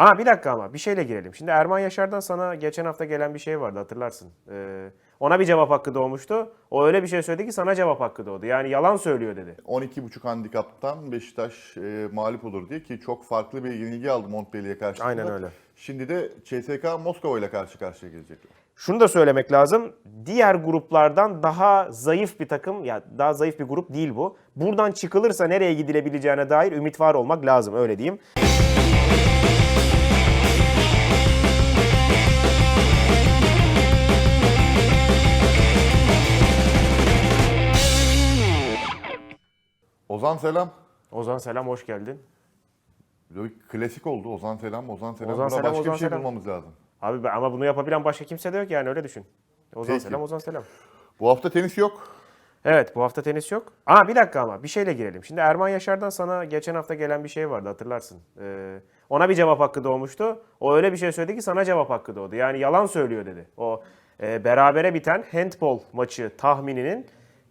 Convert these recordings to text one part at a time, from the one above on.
Aa bir dakika ama bir şeyle girelim. Şimdi Erman Yaşar'dan sana geçen hafta gelen bir şey vardı hatırlarsın. Ee, ona bir cevap hakkı doğmuştu. O öyle bir şey söyledi ki sana cevap hakkı doğdu. Yani yalan söylüyor dedi. 12.5 handikaptan Beşiktaş e, mağlup olur diye ki çok farklı bir yenilgi aldı Montpellier'e karşı. Aynen öyle. Şimdi de CSKA Moskova ile karşı karşıya gelecekler. Şunu da söylemek lazım. Diğer gruplardan daha zayıf bir takım, ya daha zayıf bir grup değil bu. Buradan çıkılırsa nereye gidilebileceğine dair ümit var olmak lazım öyle diyeyim. Ozan selam. Ozan selam hoş geldin. Böyle klasik oldu. Ozan selam, Ozan selam. Ozan Buna selam, başka Ozan bir şey selam. bulmamız lazım. Abi ben- ama bunu yapabilen başka kimse de yok yani öyle düşün. Ozan Peki. selam, Ozan selam. Bu hafta tenis yok. Evet bu hafta tenis yok. Aa bir dakika ama bir şeyle girelim. Şimdi Erman Yaşar'dan sana geçen hafta gelen bir şey vardı hatırlarsın. Ee, ona bir cevap hakkı doğmuştu. O öyle bir şey söyledi ki sana cevap hakkı doğdu. Yani yalan söylüyor dedi. O e, berabere biten handball maçı tahmininin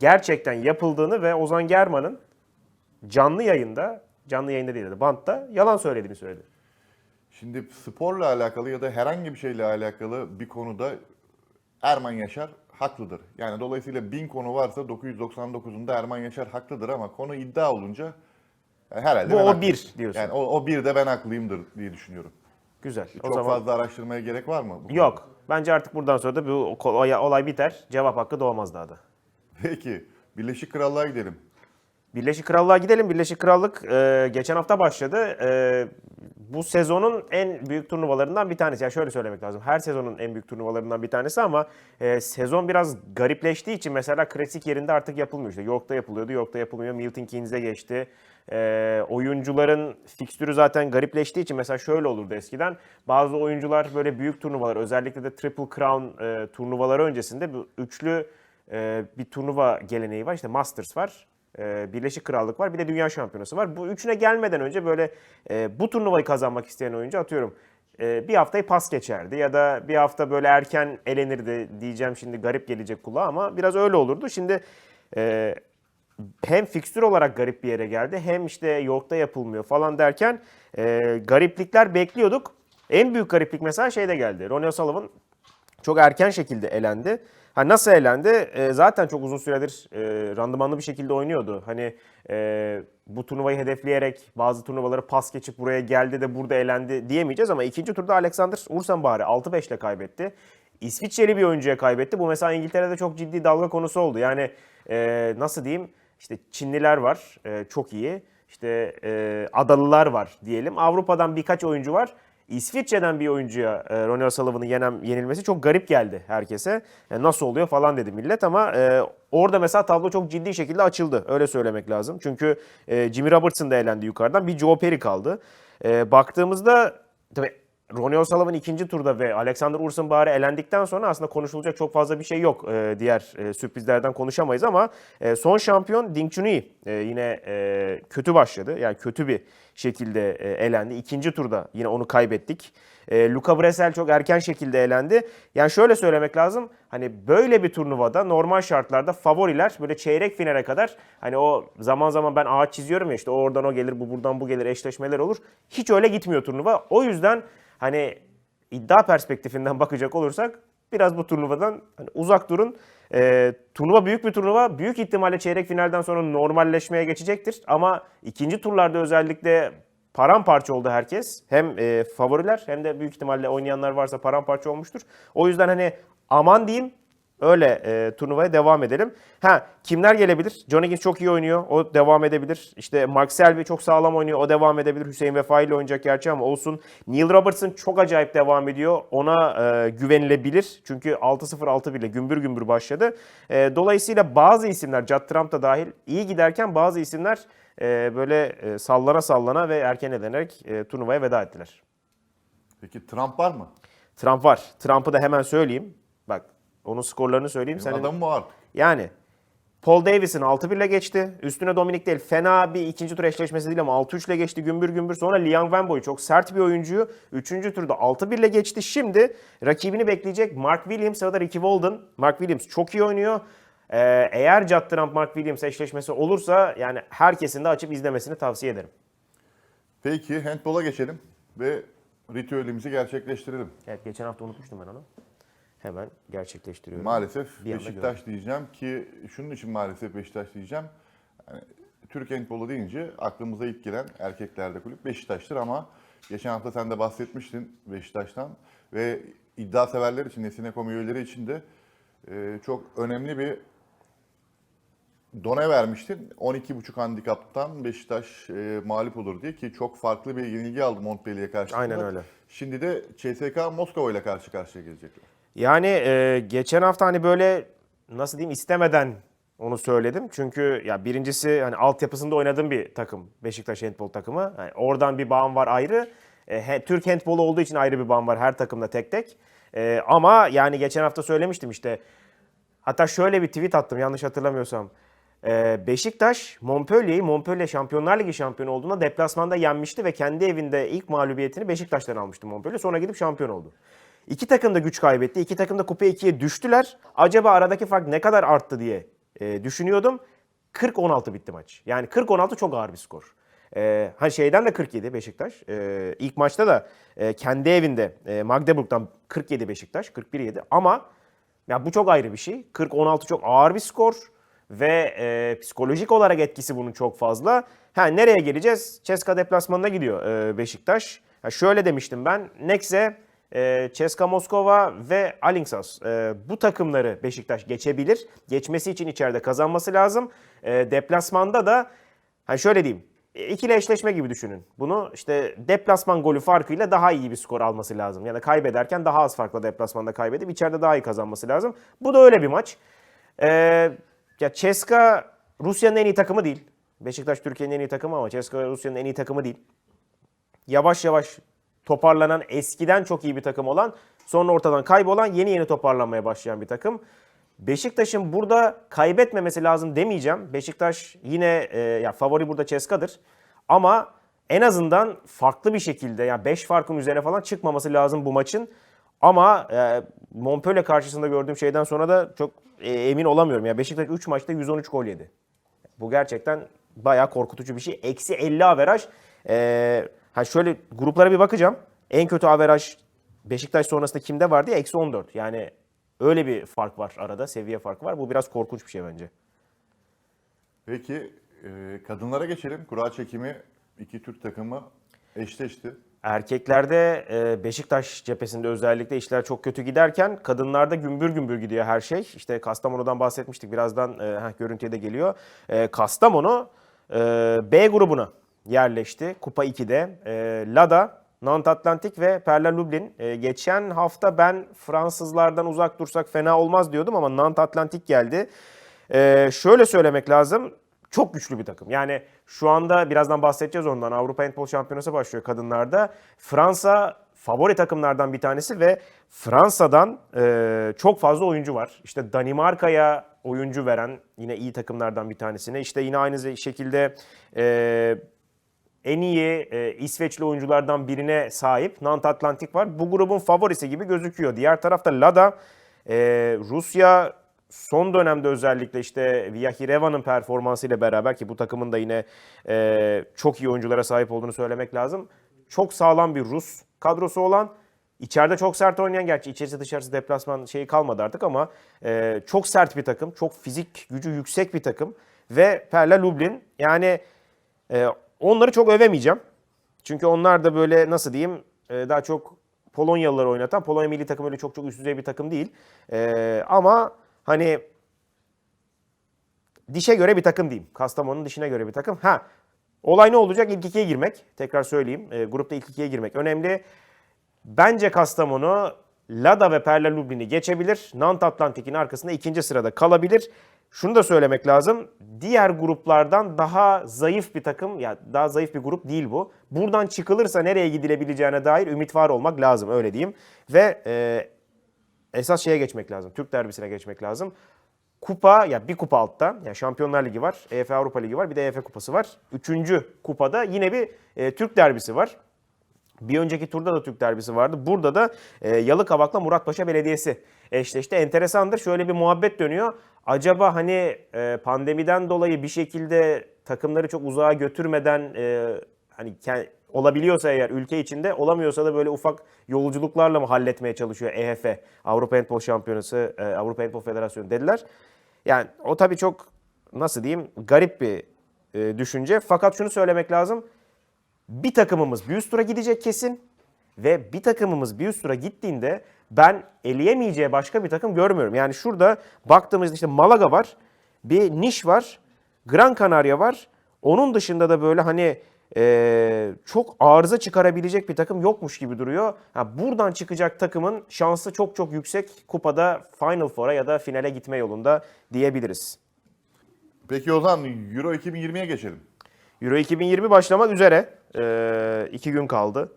gerçekten yapıldığını ve Ozan German'ın canlı yayında, canlı yayında değil de bantta yalan söylediğini söyledi. Şimdi sporla alakalı ya da herhangi bir şeyle alakalı bir konuda Erman Yaşar haklıdır. Yani dolayısıyla bin konu varsa 999'unda Erman Yaşar haklıdır ama konu iddia olunca herhalde Bu ben o haklıyım. bir diyorsun. Yani o, o bir de ben haklıyımdır diye düşünüyorum. Güzel. O Çok zaman fazla araştırmaya gerek var mı? bu konuda? yok. Bence artık buradan sonra da bu olay, olay biter. Cevap hakkı doğmaz daha da. Peki. Birleşik Krallığa gidelim. Birleşik Krallığa gidelim. Birleşik Krallık e, geçen hafta başladı. E, bu sezonun en büyük turnuvalarından bir tanesi. Ya şöyle söylemek lazım. Her sezonun en büyük turnuvalarından bir tanesi ama e, sezon biraz garipleştiği için mesela klasik yerinde artık yapılmıyor. İşte York'ta yapılıyordu, York'ta yapılmıyor. Milton Keynes'e geçti. E, oyuncuların fikstürü zaten garipleştiği için mesela şöyle olurdu eskiden. Bazı oyuncular böyle büyük turnuvalar özellikle de Triple Crown e, turnuvaları öncesinde bu üçlü e, bir turnuva geleneği var. İşte Masters var. Ee, Birleşik Krallık var bir de Dünya Şampiyonası var. Bu üçüne gelmeden önce böyle e, bu turnuvayı kazanmak isteyen oyuncu atıyorum e, bir haftayı pas geçerdi ya da bir hafta böyle erken elenirdi diyeceğim şimdi garip gelecek kulağa ama biraz öyle olurdu. Şimdi e, hem fikstür olarak garip bir yere geldi hem işte York'ta yapılmıyor falan derken gariplikler bekliyorduk. En büyük gariplik mesela şeyde geldi. Ronnie O'Sullivan çok erken şekilde elendi. Ha nasıl elendi? E, zaten çok uzun süredir e, randımanlı bir şekilde oynuyordu. Hani e, bu turnuvayı hedefleyerek bazı turnuvaları pas geçip buraya geldi de burada elendi diyemeyeceğiz ama ikinci turda Alexander Ursenbari 6-5 ile kaybetti. İsviçreli bir oyuncuya kaybetti. Bu mesela İngiltere'de çok ciddi dalga konusu oldu. Yani e, nasıl diyeyim? İşte Çinliler var e, çok iyi. İşte e, Adalılar var diyelim. Avrupa'dan birkaç oyuncu var. İsviçre'den bir oyuncuya e, Ronnie O'Sullivan'ın yenem, yenilmesi çok garip geldi herkese. E, nasıl oluyor falan dedi millet ama e, orada mesela tablo çok ciddi şekilde açıldı. Öyle söylemek lazım. Çünkü e, Jimmy Robertson da elendi yukarıdan. Bir Joe Perry kaldı. E, baktığımızda tabii Ronnie O'Sullivan ikinci turda ve Alexander Ursenbari elendikten sonra aslında konuşulacak çok fazla bir şey yok. Ee, diğer e, sürprizlerden konuşamayız ama e, son şampiyon Ding Junhui e, yine e, kötü başladı. Yani kötü bir şekilde e, elendi. İkinci turda yine onu kaybettik. E, Luca Brecel çok erken şekilde elendi. Yani şöyle söylemek lazım. Hani böyle bir turnuvada normal şartlarda favoriler böyle çeyrek finale kadar hani o zaman zaman ben ağaç çiziyorum ya işte o oradan o gelir bu buradan bu gelir eşleşmeler olur. Hiç öyle gitmiyor turnuva. O yüzden hani iddia perspektifinden bakacak olursak biraz bu turnuvadan hani uzak durun. Ee, turnuva büyük bir turnuva. Büyük ihtimalle çeyrek finalden sonra normalleşmeye geçecektir. Ama ikinci turlarda özellikle paramparça oldu herkes. Hem e, favoriler hem de büyük ihtimalle oynayanlar varsa paramparça olmuştur. O yüzden hani aman diyeyim Öyle e, turnuvaya devam edelim. Ha kimler gelebilir? John Higgins çok iyi oynuyor. O devam edebilir. İşte Mark Selby çok sağlam oynuyor. O devam edebilir. Hüseyin Vefai ile oynayacak gerçi ama olsun. Neil Robertson çok acayip devam ediyor. Ona e, güvenilebilir. Çünkü 6-0 6-1 ile gümbür gümbür başladı. E, dolayısıyla bazı isimler, Judd Trump da dahil iyi giderken bazı isimler e, böyle e, sallana sallana ve erken elenerek e, turnuvaya veda ettiler. Peki Trump var mı? Trump var. Trump'ı da hemen söyleyeyim. Bak onun skorlarını söyleyeyim. Senin Senin adam mı var? Yani Paul Davis'in 6-1 ile geçti. Üstüne Dominik değil. Fena bir ikinci tur eşleşmesi değil ama 6-3 ile geçti gümbür gümbür. Sonra Liang Wenbo'yu çok sert bir oyuncuyu 3. turda 6-1 ile geçti. Şimdi rakibini bekleyecek Mark Williams ya da Ricky Walden. Mark Williams çok iyi oynuyor. Ee, eğer Judd Trump Mark Williams eşleşmesi olursa yani herkesin de açıp izlemesini tavsiye ederim. Peki handball'a geçelim ve ritüelimizi gerçekleştirelim. Evet geçen hafta unutmuştum ben onu. Hemen gerçekleştiriyorum. Maalesef Bir Beşiktaş diyeceğim ki şunun için maalesef Beşiktaş diyeceğim. Yani, Türk handbolu deyince aklımıza ilk gelen erkeklerde kulüp Beşiktaş'tır ama geçen hafta sen de bahsetmiştin Beşiktaş'tan ve iddia severler için, Nesine.com üyeleri için de e, çok önemli bir done vermiştin. 12.5 handikaptan Beşiktaş e, mağlup olur diye ki çok farklı bir yenilgi aldı Montpellier'e karşı. Aynen öyle. Şimdi de CSKA Moskova ile karşı karşıya gelecekler. Yani e, geçen hafta hani böyle nasıl diyeyim istemeden onu söyledim. Çünkü ya birincisi hani altyapısında oynadığım bir takım Beşiktaş handbol takımı. Yani oradan bir bağım var ayrı. E, he- Türk handbolu olduğu için ayrı bir bağım var her takımda tek tek. E, ama yani geçen hafta söylemiştim işte. Hatta şöyle bir tweet attım yanlış hatırlamıyorsam. E, Beşiktaş Montpellier'i Montpellier Şampiyonlar Ligi şampiyonu olduğunda deplasmanda yenmişti ve kendi evinde ilk mağlubiyetini Beşiktaş'tan almıştı Montpellier. Sonra gidip şampiyon oldu. İki takım da güç kaybetti. İki takım da kupa 2'ye düştüler. Acaba aradaki fark ne kadar arttı diye e, düşünüyordum. 40-16 bitti maç. Yani 40-16 çok ağır bir skor. E, hani şeyden de 47 Beşiktaş. E, ilk maçta da e, kendi evinde e, Magdeburg'dan 47 Beşiktaş. 41-7 ama ya bu çok ayrı bir şey. 40-16 çok ağır bir skor ve e, psikolojik olarak etkisi bunun çok fazla. Ha nereye geleceğiz? Ceska deplasmanına gidiyor e, Beşiktaş. Ha, şöyle demiştim ben. Nexe, e, Ceska Moskova ve Alingsas. E, bu takımları Beşiktaş geçebilir. Geçmesi için içeride kazanması lazım. E, deplasmanda da ha şöyle diyeyim. İkili eşleşme gibi düşünün. Bunu işte deplasman golü farkıyla daha iyi bir skor alması lazım. Ya da kaybederken daha az farkla deplasmanda kaybedip içeride daha iyi kazanması lazım. Bu da öyle bir maç. Ee, ya Ceska Rusya'nın en iyi takımı değil. Beşiktaş Türkiye'nin en iyi takımı ama Ceska Rusya'nın en iyi takımı değil. Yavaş yavaş toparlanan, eskiden çok iyi bir takım olan, sonra ortadan kaybolan, yeni yeni toparlanmaya başlayan bir takım. Beşiktaş'ın burada kaybetmemesi lazım demeyeceğim. Beşiktaş yine e, ya favori burada Ceska'dır. Ama en azından farklı bir şekilde yani 5 farkın üzerine falan çıkmaması lazım bu maçın. Ama e, Montpellier karşısında gördüğüm şeyden sonra da çok e, emin olamıyorum. Ya Beşiktaş 3 maçta 113 gol yedi. Bu gerçekten bayağı korkutucu bir şey. Eksi 50 averaj. Ee, ha şöyle gruplara bir bakacağım. En kötü averaj Beşiktaş sonrasında kimde vardı? Eksi 14. Yani öyle bir fark var arada. Seviye farkı var. Bu biraz korkunç bir şey bence. Peki e, kadınlara geçelim. Kura çekimi iki Türk takımı eşleşti. Erkeklerde e, Beşiktaş cephesinde özellikle işler çok kötü giderken kadınlarda gümbür gümbür gidiyor her şey. İşte Kastamonu'dan bahsetmiştik. Birazdan e, heh, görüntüye de geliyor. E, Kastamonu e, B grubuna yerleşti. Kupa 2'de. E, Lada, Nantes Atlantik ve Perla Lublin. E, geçen hafta ben Fransızlardan uzak dursak fena olmaz diyordum ama Nantes Atlantik geldi. E, şöyle söylemek lazım. Çok güçlü bir takım. Yani şu anda birazdan bahsedeceğiz ondan. Avrupa Handball Şampiyonası başlıyor kadınlarda. Fransa favori takımlardan bir tanesi ve Fransa'dan e, çok fazla oyuncu var. İşte Danimarka'ya oyuncu veren yine iyi takımlardan bir tanesine. İşte yine aynı şekilde e, en iyi e, İsveçli oyunculardan birine sahip Nantes Atlantik var. Bu grubun favorisi gibi gözüküyor. Diğer tarafta Lada, e, Rusya son dönemde özellikle işte Vyahirevan'ın performansıyla beraber ki bu takımın da yine e, çok iyi oyunculara sahip olduğunu söylemek lazım. Çok sağlam bir Rus kadrosu olan, içeride çok sert oynayan gerçi içerisi dışarısı deplasman şeyi kalmadı artık ama e, çok sert bir takım, çok fizik gücü yüksek bir takım ve Perla Lublin yani e, onları çok övemeyeceğim. Çünkü onlar da böyle nasıl diyeyim e, daha çok Polonyalıları oynatan, Polonya milli takım öyle çok çok üst düzey bir takım değil. E, ama hani dişe göre bir takım diyeyim. Kastamonu'nun dişine göre bir takım. Ha olay ne olacak? İlk ikiye girmek. Tekrar söyleyeyim. E, grupta ilk ikiye girmek önemli. Bence Kastamonu Lada ve Perla Lublin'i geçebilir. Nantes Atlantik'in arkasında ikinci sırada kalabilir. Şunu da söylemek lazım. Diğer gruplardan daha zayıf bir takım, ya daha zayıf bir grup değil bu. Buradan çıkılırsa nereye gidilebileceğine dair ümit var olmak lazım öyle diyeyim. Ve e, esas şeye geçmek lazım. Türk derbisine geçmek lazım. Kupa ya bir kupa altta. Ya Şampiyonlar Ligi var, EF Avrupa Ligi var, bir de EF Kupası var. Üçüncü kupada yine bir e, Türk derbisi var. Bir önceki turda da Türk derbisi vardı. Burada da e, Yalıkavak'la Muratpaşa Belediyesi eşleşti. Enteresandır. Şöyle bir muhabbet dönüyor. Acaba hani e, pandemiden dolayı bir şekilde takımları çok uzağa götürmeden e, hani Olabiliyorsa eğer ülke içinde, olamıyorsa da böyle ufak yolculuklarla mı halletmeye çalışıyor EHF, Avrupa Handbol Şampiyonası, e, Avrupa Handbol Federasyonu dediler. Yani o tabii çok nasıl diyeyim garip bir e, düşünce. Fakat şunu söylemek lazım. Bir takımımız bir üst tura gidecek kesin ve bir takımımız bir üst tura gittiğinde ben eleyemeyeceği başka bir takım görmüyorum. Yani şurada baktığımızda işte Malaga var, bir Niş var, Gran Canaria var. Onun dışında da böyle hani e, çok arıza çıkarabilecek bir takım yokmuş gibi duruyor. Ha, buradan çıkacak takımın şansı çok çok yüksek kupada Final Four'a ya da finale gitme yolunda diyebiliriz. Peki o zaman Euro 2020'ye geçelim. Euro 2020 başlamak üzere. Ee, iki gün kaldı.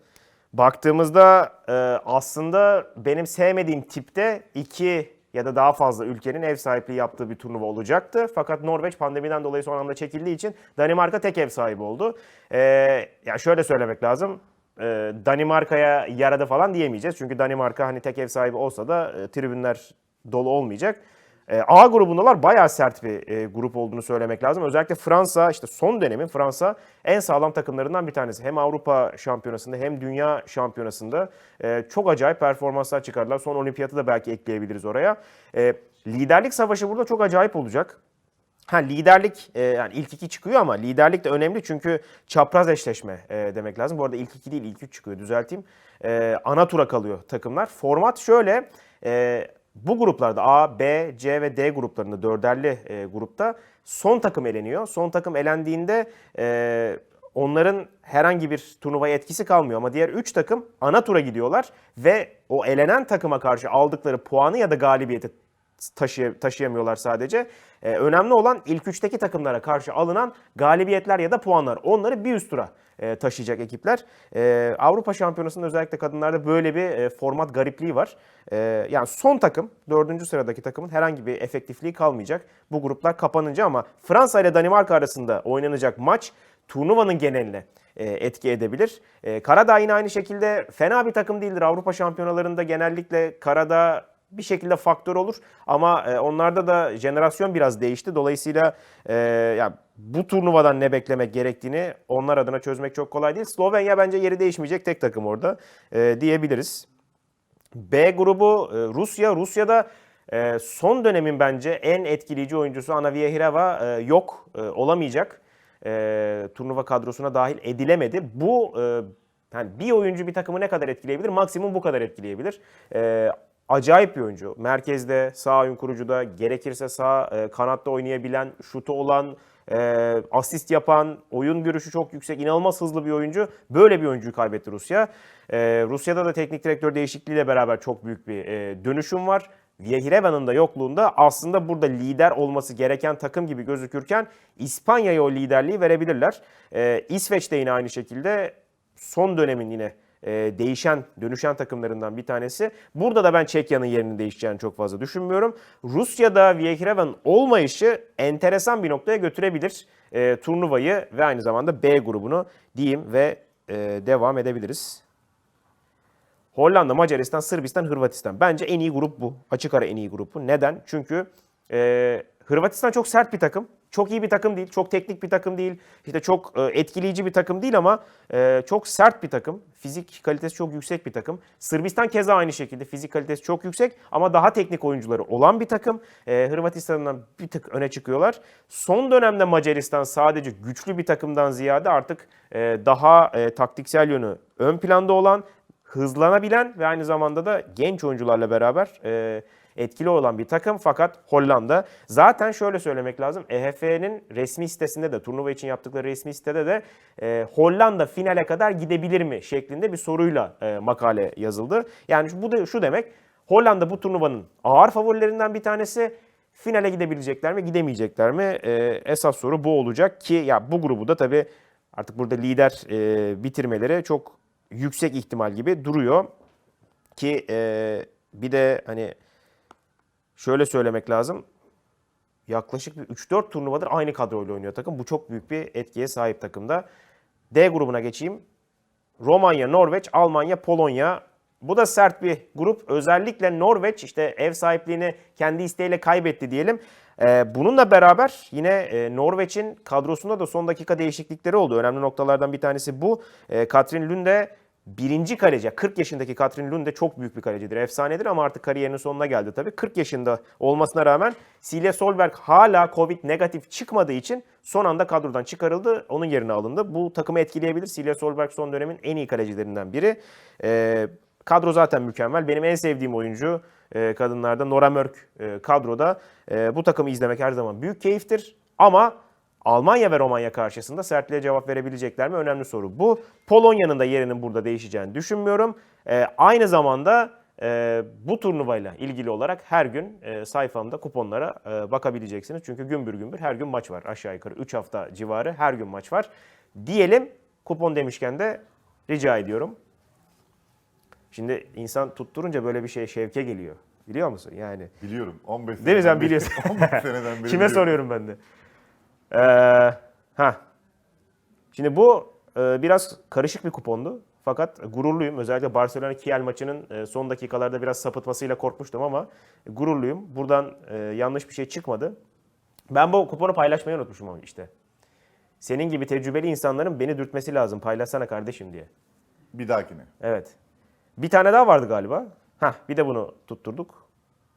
Baktığımızda e, aslında benim sevmediğim tipte iki ya da daha fazla ülkenin ev sahipliği yaptığı bir turnuva olacaktı. Fakat Norveç pandemiden dolayı son anda çekildiği için Danimarka tek ev sahibi oldu. Ee, ya şöyle söylemek lazım. Ee, Danimarka'ya yaradı falan diyemeyeceğiz. Çünkü Danimarka hani tek ev sahibi olsa da e, tribünler dolu olmayacak. E, A grubundalar bayağı sert bir e, grup olduğunu söylemek lazım. Özellikle Fransa işte son dönemin Fransa en sağlam takımlarından bir tanesi. Hem Avrupa Şampiyonası'nda hem Dünya Şampiyonası'nda e, çok acayip performanslar çıkardılar. Son olimpiyatı da belki ekleyebiliriz oraya. Liderlik savaşı burada çok acayip olacak. Ha liderlik yani ilk iki çıkıyor ama liderlik de önemli çünkü çapraz eşleşme demek lazım. Bu arada ilk iki değil ilk üç çıkıyor düzelteyim. Ana tura kalıyor takımlar. Format şöyle bu gruplarda A, B, C ve D gruplarında dörderli e, grupta son takım eleniyor. Son takım elendiğinde e, onların herhangi bir turnuvaya etkisi kalmıyor ama diğer 3 takım ana tura gidiyorlar ve o elenen takıma karşı aldıkları puanı ya da galibiyeti taşıya, taşıyamıyorlar sadece. Ee, önemli olan ilk üçteki takımlara karşı alınan galibiyetler ya da puanlar. Onları bir üst tura e, taşıyacak ekipler. Ee, Avrupa Şampiyonası'nda özellikle kadınlarda böyle bir e, format garipliği var. Ee, yani son takım, dördüncü sıradaki takımın herhangi bir efektifliği kalmayacak. Bu gruplar kapanınca ama Fransa ile Danimarka arasında oynanacak maç turnuvanın geneline e, etki edebilir. E, Karadağ yine aynı şekilde fena bir takım değildir. Avrupa şampiyonalarında genellikle Karadağ bir şekilde faktör olur ama e, onlarda da jenerasyon biraz değişti. Dolayısıyla e, ya bu turnuvadan ne beklemek gerektiğini onlar adına çözmek çok kolay değil. Slovenya bence yeri değişmeyecek tek takım orada e, diyebiliriz. B grubu e, Rusya. Rusya'da e, son dönemin bence en etkileyici oyuncusu Ana Viehireva e, yok, e, olamayacak. E, turnuva kadrosuna dahil edilemedi. Bu e, yani bir oyuncu bir takımı ne kadar etkileyebilir? Maksimum bu kadar etkileyebilir. E, acayip bir oyuncu. Merkezde, sağ oyun kurucuda, gerekirse sağ e, kanatta oynayabilen, şutu olan, e, asist yapan, oyun görüşü çok yüksek, inanılmaz hızlı bir oyuncu. Böyle bir oyuncuyu kaybetti Rusya. E, Rusya'da da teknik direktör değişikliğiyle beraber çok büyük bir e, dönüşüm var. Yehireva'nın da yokluğunda aslında burada lider olması gereken takım gibi gözükürken İspanya'ya o liderliği verebilirler. E, İsveç de yine aynı şekilde son dönemin yine e, değişen, dönüşen takımlarından bir tanesi. Burada da ben Çekya'nın yerinin değişeceğini çok fazla düşünmüyorum. Rusya'da Viekirevan olmayışı enteresan bir noktaya götürebilir e, turnuvayı ve aynı zamanda B grubunu diyeyim ve e, devam edebiliriz. Hollanda, Macaristan, Sırbistan, Hırvatistan. Bence en iyi grup bu. Açık ara en iyi grubu. Neden? Çünkü e, Hırvatistan çok sert bir takım. Çok iyi bir takım değil. Çok teknik bir takım değil. İşte çok e, etkileyici bir takım değil ama e, çok sert bir takım. Fizik kalitesi çok yüksek bir takım. Sırbistan keza aynı şekilde. Fizik kalitesi çok yüksek ama daha teknik oyuncuları olan bir takım. E, Hırvatistan'dan bir tık öne çıkıyorlar. Son dönemde Macaristan sadece güçlü bir takımdan ziyade artık daha taktiksel yönü ön planda olan hızlanabilen ve aynı zamanda da genç oyuncularla beraber etkili olan bir takım fakat Hollanda. Zaten şöyle söylemek lazım. EHF'nin resmi sitesinde de turnuva için yaptıkları resmi sitede de e, Hollanda finale kadar gidebilir mi şeklinde bir soruyla e, makale yazıldı. Yani bu da şu demek. Hollanda bu turnuvanın ağır favorilerinden bir tanesi. Finale gidebilecekler mi, gidemeyecekler mi? E, esas soru bu olacak ki ya bu grubu da tabii artık burada lider e, bitirmeleri çok yüksek ihtimal gibi duruyor. Ki e, bir de hani şöyle söylemek lazım. Yaklaşık bir 3-4 turnuvadır aynı kadroyla oynuyor takım. Bu çok büyük bir etkiye sahip takımda. D grubuna geçeyim. Romanya, Norveç, Almanya, Polonya bu da sert bir grup. Özellikle Norveç işte ev sahipliğini kendi isteğiyle kaybetti diyelim. Ee, bununla beraber yine e, Norveç'in kadrosunda da son dakika değişiklikleri oldu. Önemli noktalardan bir tanesi bu. E, Katrin Lunde birinci kaleci. 40 yaşındaki Katrin Lunde çok büyük bir kalecidir. Efsanedir ama artık kariyerinin sonuna geldi tabii. 40 yaşında olmasına rağmen Silje Solberg hala Covid negatif çıkmadığı için son anda kadrodan çıkarıldı. Onun yerine alındı. Bu takımı etkileyebilir. Silje Solberg son dönemin en iyi kalecilerinden biri. Ee, kadro zaten mükemmel. Benim en sevdiğim oyuncu e, kadınlarda Nora Mörk e, kadroda. E, bu takımı izlemek her zaman büyük keyiftir. Ama Almanya ve Romanya karşısında sertliğe cevap verebilecekler mi? Önemli soru bu. Polonya'nın da yerinin burada değişeceğini düşünmüyorum. Ee, aynı zamanda e, bu turnuvayla ilgili olarak her gün e, sayfamda kuponlara e, bakabileceksiniz. Çünkü gümbür gümbür her gün maç var. Aşağı yukarı 3 hafta civarı her gün maç var. Diyelim kupon demişken de rica ediyorum. Şimdi insan tutturunca böyle bir şey şevke geliyor. Biliyor musun? Yani Biliyorum. 15 Değil mi sen biliyorsun? 15 seneden beri Kime biliyorum. soruyorum ben de? Ee, ha. Şimdi bu e, biraz karışık bir kupondu. Fakat gururluyum. Özellikle Barcelona Kiel maçının e, son dakikalarda biraz sapıtmasıyla korkmuştum ama gururluyum. Buradan e, yanlış bir şey çıkmadı. Ben bu kuponu paylaşmayı unutmuşum ama işte. Senin gibi tecrübeli insanların beni dürtmesi lazım. Paylaşsana kardeşim diye. Bir dahakine. Evet. Bir tane daha vardı galiba. Hah bir de bunu tutturduk.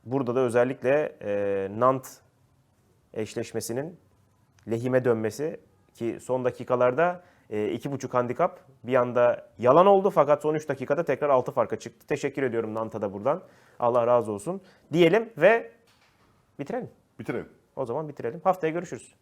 Burada da özellikle e, Nant eşleşmesinin lehime dönmesi ki son dakikalarda e, iki buçuk handikap bir anda yalan oldu fakat son 3 dakikada tekrar 6 farka çıktı. Teşekkür ediyorum Nant'a da buradan. Allah razı olsun. Diyelim ve bitirelim. Bitirelim. O zaman bitirelim. Haftaya görüşürüz.